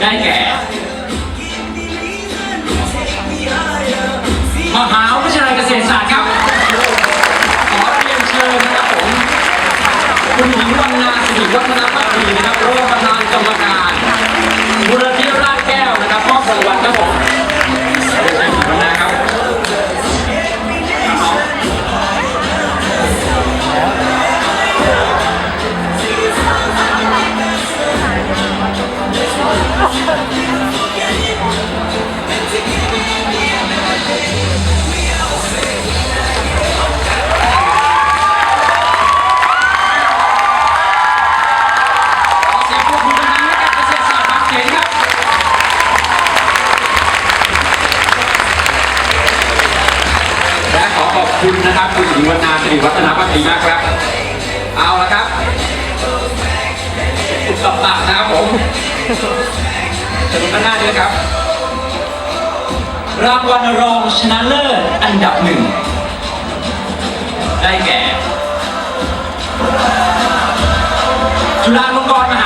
ได้แก่ มหาวิทยาลัยเกษตรศาสตร์ครับ ขอเรียนเชิญนะครับผม คุณหญิงวรรณาสิริวัฒนภักดีนะครับ คุณนะครับคุณหญิงวรรณาสิริวัฒนภักดีมากครับ เอาละครับอุปปากนะครับผมเชิญข้างหน้าด้วยครับ รางวัลรองชนะเลิศอันดับหนึ่ง ได้แก่ จุฬาลงกรณ์มหา